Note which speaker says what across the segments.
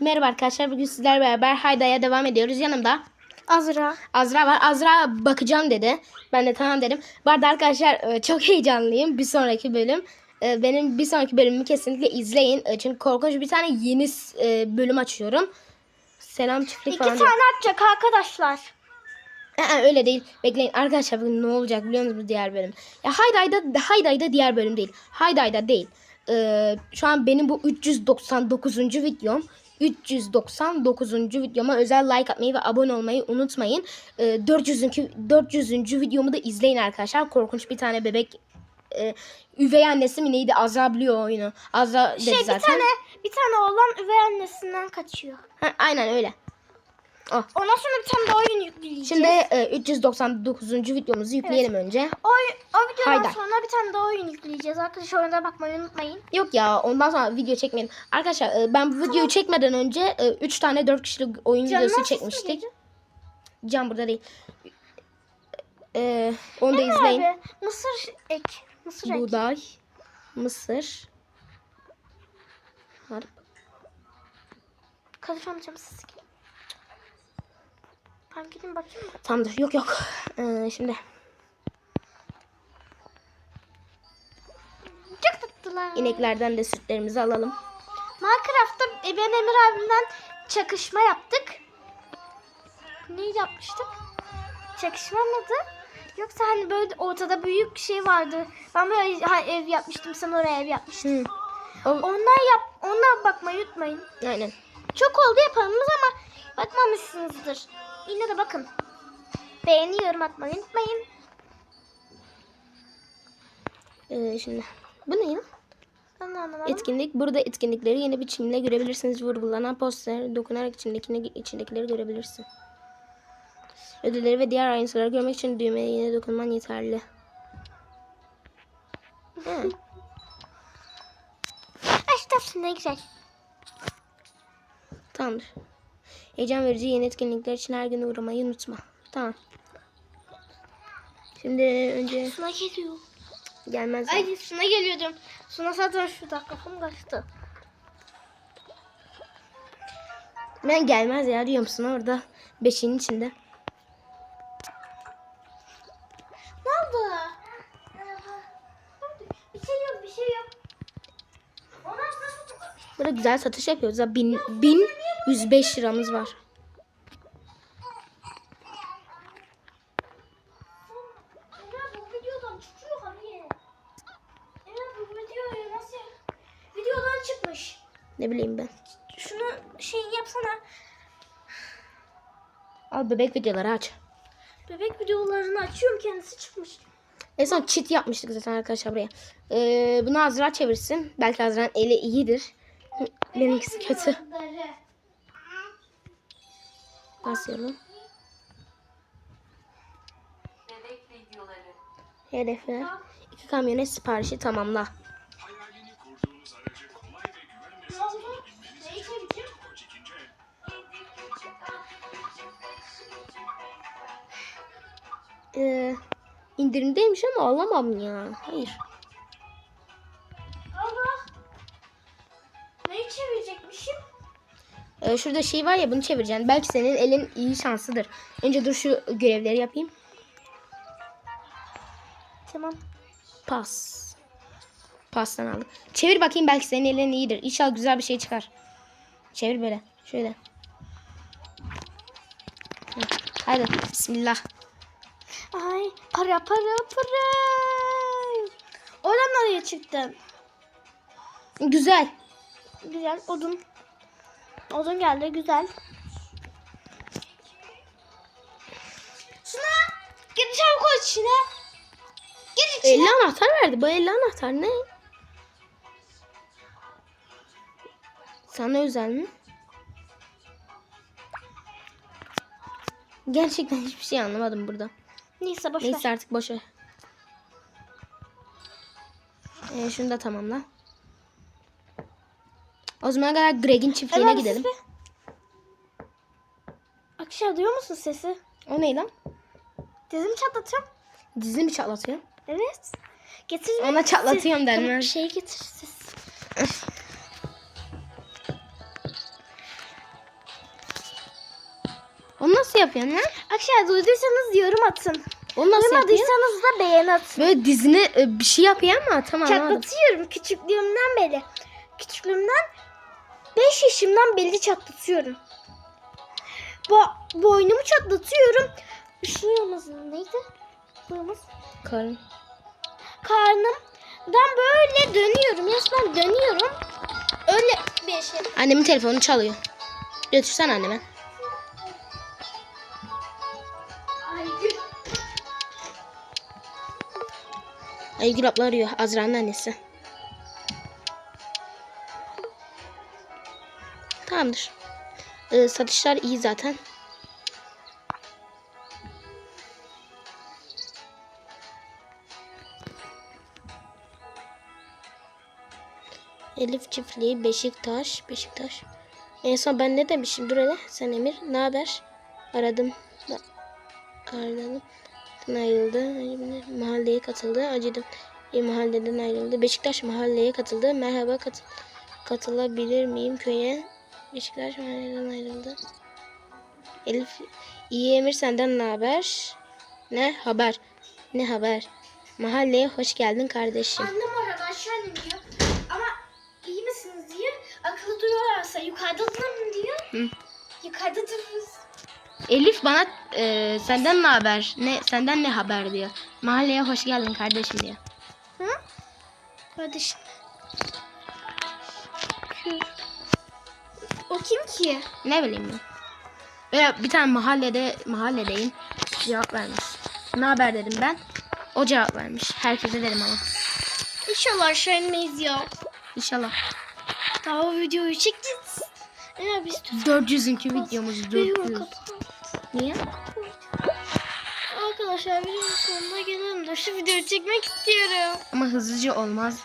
Speaker 1: Merhaba arkadaşlar. Bugün sizlerle beraber Hayda'ya devam ediyoruz. Yanımda
Speaker 2: Azra.
Speaker 1: Azra var. Azra bakacağım dedi. Ben de tamam dedim. Bu arada arkadaşlar e, çok heyecanlıyım. Bir sonraki bölüm. e, Benim bir sonraki bölümümü kesinlikle izleyin. E, Çünkü korkunç bir tane yeni bölüm açıyorum. Selam çiftlik
Speaker 2: İki
Speaker 1: falan.
Speaker 2: tane atacak arkadaşlar.
Speaker 1: Aa, öyle değil. Bekleyin arkadaşlar bugün ne olacak biliyor musunuz diğer bölüm? Ya Hayday'da Hayday'da diğer bölüm değil. Hayday'da değil. Ee, şu an benim bu 399. videom. 399. videoma özel like atmayı ve abone olmayı unutmayın. Ee, 400. 400. videomu da izleyin arkadaşlar. Korkunç bir tane bebek e, üvey annesi mi neydi? O oyunu. Azra dedi
Speaker 2: Şey bir
Speaker 1: zaten.
Speaker 2: tane bir tane oğlan üvey annesinden kaçıyor.
Speaker 1: Ha, aynen öyle.
Speaker 2: Ondan sonra bir tane de oyun yükleyeceğiz.
Speaker 1: Şimdi e, 399. videomuzu yükleyelim önce.
Speaker 2: o, o videodan
Speaker 1: Haydar.
Speaker 2: sonra bir tane de oyun yükleyeceğiz. Arkadaşlar oyuna bakmayı unutmayın.
Speaker 1: Yok ya ondan sonra video çekmeyin. Arkadaşlar e, ben bu videoyu çekmeden önce 3 tane 4 kişilik oyun
Speaker 2: Canım
Speaker 1: videosu çekmiştik.
Speaker 2: geliyor?
Speaker 1: Can burada değil. E, onu da izleyin.
Speaker 2: Abi, mısır ek. Mısır ek.
Speaker 1: Buğday, mısır, harp.
Speaker 2: Amcam siz Ben gidin bakayım mı?
Speaker 1: Tamamdır. Yok yok. E, şimdi
Speaker 2: Çok tatlılar.
Speaker 1: ineklerden de sütlerimizi alalım.
Speaker 2: Minecraft'ta ben Emir abimden çakışma yaptık. Ne yapmıştık? Çakışma mıydı? Yoksa hani böyle ortada büyük şey vardı. Ben böyle ha, ev yapmıştım, sen oraya ev yapmıştın.
Speaker 1: Hı. O,
Speaker 2: Onlar yap, onlar bakmayı unutmayın.
Speaker 1: aynen.
Speaker 2: Çok oldu yapalımız ama bakmamışsınızdır. Yine de bakın. Beğeni yorum atmayı unutmayın.
Speaker 1: E, şimdi bu ne ya? Etkinlik. Burada etkinlikleri yeni biçimle görebilirsiniz. Vurgulanan poster dokunarak içindekini, içindekileri görebilirsin. Ödülleri ve diğer ayrıntıları görmek için düğmeye yine dokunman yeterli.
Speaker 2: Ay işte ne güzel.
Speaker 1: Tamamdır. Heyecan verici yeni etkinlikler için her gün uğramayı unutma. Tamam. Şimdi önce
Speaker 2: Suna geliyor.
Speaker 1: gelmez.
Speaker 2: Ay Suna geliyordum. Suna zaten şurada kafam kaçtı.
Speaker 1: Ben gelmez ya diyor musun orada beşiğin içinde.
Speaker 2: Ne oldu? Bir şey yok, bir şey yok.
Speaker 1: Burada güzel satış yapıyoruz. Bin, bin 105 liramız var.
Speaker 2: Emre bu videodan çıkıyor abi. Emre bu video nasıl? Videodan çıkmış.
Speaker 1: Ne bileyim ben.
Speaker 2: Şunu şey yapsana.
Speaker 1: Al bebek videoları aç.
Speaker 2: Bebek videolarını açıyorum kendisi çıkmış.
Speaker 1: En son cheat yapmıştık zaten arkadaşlar buraya. Ee, bunu Azra çevirsin. Belki Azra'nın eli iyidir. Benimkisi kötü. Basıyorum. Hedefler. İki kamyonet siparişi tamamla. Ee, indirimdeymiş ama alamam ya. Hayır. Ee, şurada şey var ya bunu çevireceksin. Belki senin elin iyi şanslıdır. Önce dur şu görevleri yapayım.
Speaker 2: Tamam.
Speaker 1: Pas. Pastan aldık. Çevir bakayım belki senin elin iyidir. İnşallah güzel bir şey çıkar. Çevir böyle. Şöyle. Hı. Hadi bismillah.
Speaker 2: Ay para para para. Oradan nereye çıktın?
Speaker 1: Güzel.
Speaker 2: Güzel odun. Odun geldi güzel. Şuna gir çabuk koy içine. Gir içine.
Speaker 1: 50 anahtar verdi. Bu 50 anahtar ne? Sana özel mi? Gerçekten hiçbir şey anlamadım burada.
Speaker 2: Neyse boş
Speaker 1: Neyse
Speaker 2: ver.
Speaker 1: artık boş ver. Ee, şunu da tamamla. O zamana kadar Greg'in çiftliğine
Speaker 2: Hemen
Speaker 1: gidelim.
Speaker 2: Akşam duyuyor musun sesi?
Speaker 1: O ne lan?
Speaker 2: Dizimi çatlatıyorum.
Speaker 1: Dizini mi çatlatıyor?
Speaker 2: Evet. Getir.
Speaker 1: Ona çatlatıyorum denmez.
Speaker 2: Şey getir ses.
Speaker 1: Onu nasıl yapıyorsun lan?
Speaker 2: Arkadaşlar duyduysanız yorum atın.
Speaker 1: Onu nasıl?
Speaker 2: Duymadıysanız da beğeni atın.
Speaker 1: Böyle dizine e, bir şey yapıyor ama tamam.
Speaker 2: Çatlatıyorum küçüklüğümden beri. Küçüklüğümden 5 yaşımdan beri çatlatıyorum. Bu boynumu çatlatıyorum. Şuyumuz neydi? Şuyumuz.
Speaker 1: Karın.
Speaker 2: Karnımdan böyle dönüyorum. Resmen dönüyorum. Öyle bir şey.
Speaker 1: Annemin telefonu çalıyor. Götürsen anneme. Aygül abla arıyor. Azra'nın annesi. Tamamdır. Ee, satışlar iyi zaten. Elif çiftliği Beşiktaş. Beşiktaş. En son ben ne demişim? Dur hele. Sen Emir. Ne haber? Aradım. Aradım. Ayrıldı. Mahalleye katıldı. Acıdım. Bir mahalleden ayrıldı. Beşiktaş mahalleye katıldı. Merhaba kat katılabilir miyim köye? Beşiktaş mahalleden ayrıldı. Elif iyi Emir senden ne haber? Ne haber? Ne haber? Mahalleye hoş geldin kardeşim.
Speaker 2: Annem arada aşağı indim diyor. Ama iyi misiniz diyor. Akıllı duyuyorlarsa yukarıda durun diyor.
Speaker 1: Hı.
Speaker 2: Yukarıda dururuz.
Speaker 1: Elif bana e, senden ne haber? Ne senden ne haber diyor. Mahalleye hoş geldin kardeşim diyor.
Speaker 2: Hı? Kardeşim. Kim ki?
Speaker 1: Ne bileyim ben. Veya bir tane mahallede mahalledeyim. Cevap vermiş. Ne haber dedim ben. O cevap vermiş. Herkese dedim ama.
Speaker 2: İnşallah aşağı inmeyiz ya.
Speaker 1: İnşallah.
Speaker 2: Daha o videoyu çekeceğiz. Eğer biz
Speaker 1: 400'ünkü videomuz
Speaker 2: Videoyu
Speaker 1: 400.
Speaker 2: kapat.
Speaker 1: Niye?
Speaker 2: Arkadaşlar videonun sonuna gelelim de şu videoyu çekmek istiyorum.
Speaker 1: Ama hızlıca olmaz.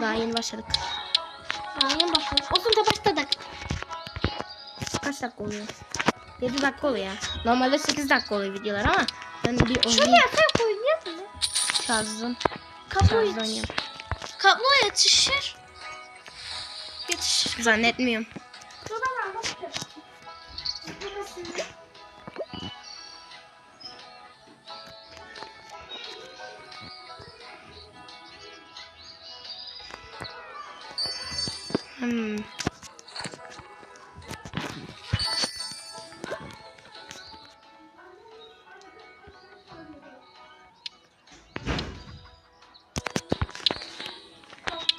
Speaker 1: Daha yeni başladık.
Speaker 2: Daha yeni başladık. Olsun da başladık.
Speaker 1: Kaç dakika oluyor? 7 dakika oluyor. Normalde 8 dakika oluyor videolar ama ben bir
Speaker 2: Şuraya yatak oynayalım mı?
Speaker 1: Şarjım.
Speaker 2: Kablo,
Speaker 1: Şarjdan
Speaker 2: yetiş-
Speaker 1: yap.
Speaker 2: kablo yetişir. Yetişir.
Speaker 1: Zannetmiyorum. Hmm.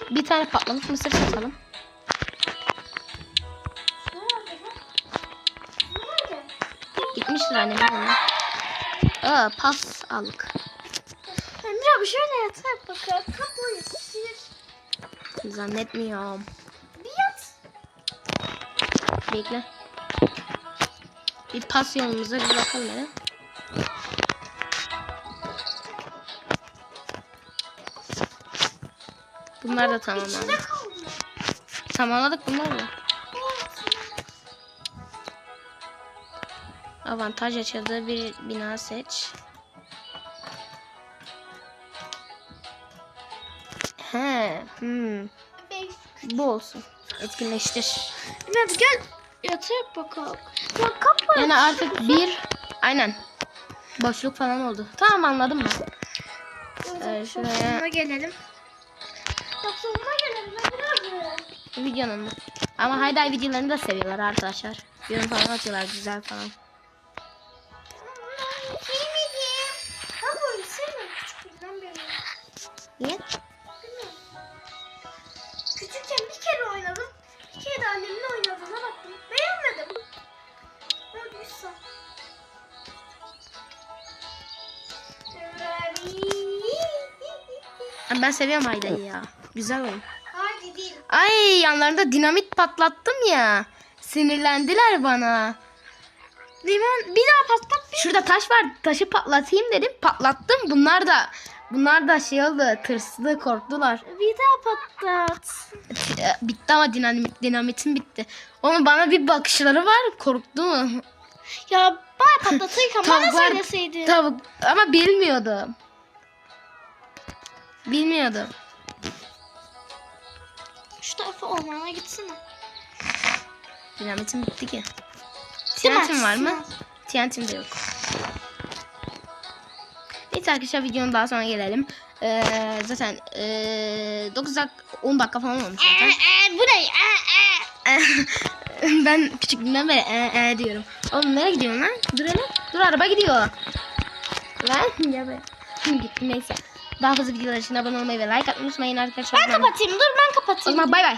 Speaker 1: Bir tane patlamış mısır satalım. Gitmiştir annemin yanına. Aa pas aldık.
Speaker 2: Emre abi şöyle yatak bakalım. Kablo yetişir.
Speaker 1: Zannetmiyorum.
Speaker 2: Bir yat.
Speaker 1: Bekle. Bir pas yolumuza bir bakalım hele. Bunlar da tamamlandı. Tamamladık bunlar da. Avantaj açıldı. Bir bina seç. He, hmm. Bu olsun. Etkinleştir.
Speaker 2: Abi gel. Yatak bakalım. Ya kapı.
Speaker 1: Yani artık bir aynen boşluk falan oldu. Tamam anladım ben. Ee, şuraya-
Speaker 2: Sonuna gelelim.
Speaker 1: Videonun? Ama Hayday videolarını da seviyorlar arkadaşlar. Yorum falan atıyorlar güzel falan.
Speaker 2: Ben sevmiyorum küçüklükten beri.
Speaker 1: Niye?
Speaker 2: Bilmiyorum. Küçükken bir kere oynadım. Bir kere de annemin oynadığına baktım. Beğenmedim. Olduysa.
Speaker 1: Ben seviyorum Hayday'ı ya. Güzel oyun.
Speaker 2: Değil.
Speaker 1: Ay yanlarında dinamit patlattım ya. Sinirlendiler bana.
Speaker 2: Limon bir daha patlat.
Speaker 1: Şurada taş var. Taşı patlatayım dedim. Patlattım. Bunlar da bunlar da şey oldu. Tırslı, korktular.
Speaker 2: Bir daha patlat.
Speaker 1: E, Bitti ama dinamit, dinamitim bitti. Onun bana bir bakışları var. Korktu mu?
Speaker 2: Ya bana patlatırken bana söyleseydin.
Speaker 1: Tavuk ama bilmiyordum. Bilmiyordum.
Speaker 2: Tarafa ormana gitsene.
Speaker 1: Dinamitim bitti ki. Dinamitim var mı? TNT'm de yok. Neyse arkadaşlar videonun daha sonra gelelim. Ee, zaten ee, 9 dakika 10 dakika falan olmuş zaten.
Speaker 2: bu ne?
Speaker 1: ben küçüklüğümden beri e, e diyorum. Oğlum nereye gidiyorsun lan? Dur hele. Dur araba gidiyor. Lan ya be. Gitti neyse. Daha fazla videolar için abone olmayı ve like atmayı unutmayın arkadaşlar.
Speaker 2: Ben kapatayım. Dur ben
Speaker 1: O
Speaker 2: kapatayım.
Speaker 1: zaman bay bay.